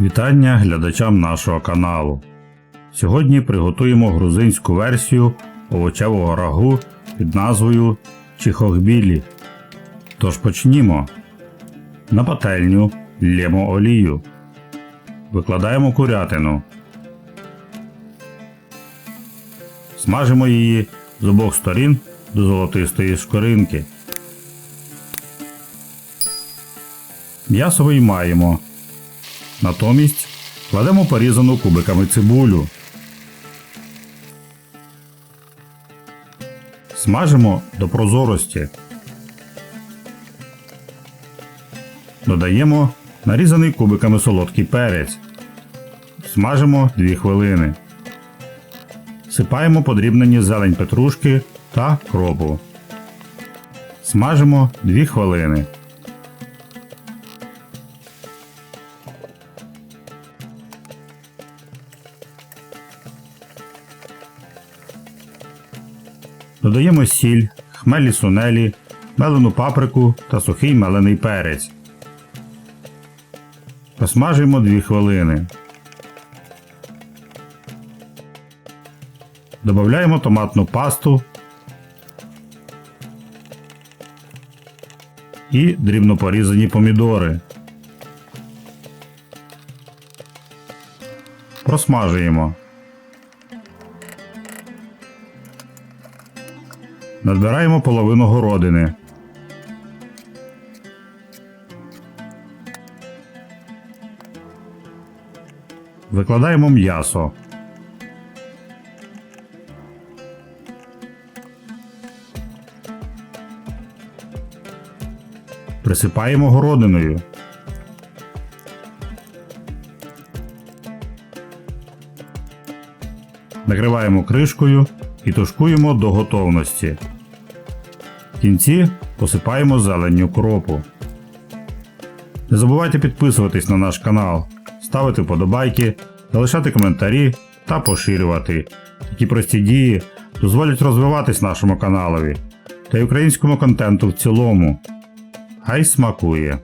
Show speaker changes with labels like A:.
A: Вітання глядачам нашого каналу. Сьогодні приготуємо грузинську версію овочевого рагу під назвою Чихохбілі. Тож почнімо. На пательню лємо олію. Викладаємо курятину. Смажимо її з обох сторін до золотистої шкоринки. М'ясо виймаємо. Натомість кладемо порізану кубиками цибулю. Смажимо до прозорості. Додаємо нарізаний кубиками солодкий перець. Смажимо 2 хвилини. Сипаємо подрібнені зелень петрушки та кропу. Смажимо 2 хвилини. Додаємо сіль, хмелі сунелі, мелену паприку та сухий мелений перець. Посмажуємо 2 хвилини. Додаємо томатну пасту і дрібно порізані помідори. Просмажуємо. Надбираємо половину городини. Викладаємо м'ясо. Присипаємо городиною. Накриваємо кришкою і тушкуємо до готовності. В кінці посипаємо зеленню кропу. Не забувайте підписуватись на наш канал, ставити вподобайки, залишати коментарі та поширювати. Такі прості дії дозволять розвиватись нашому каналові та й українському контенту в цілому. Хай смакує!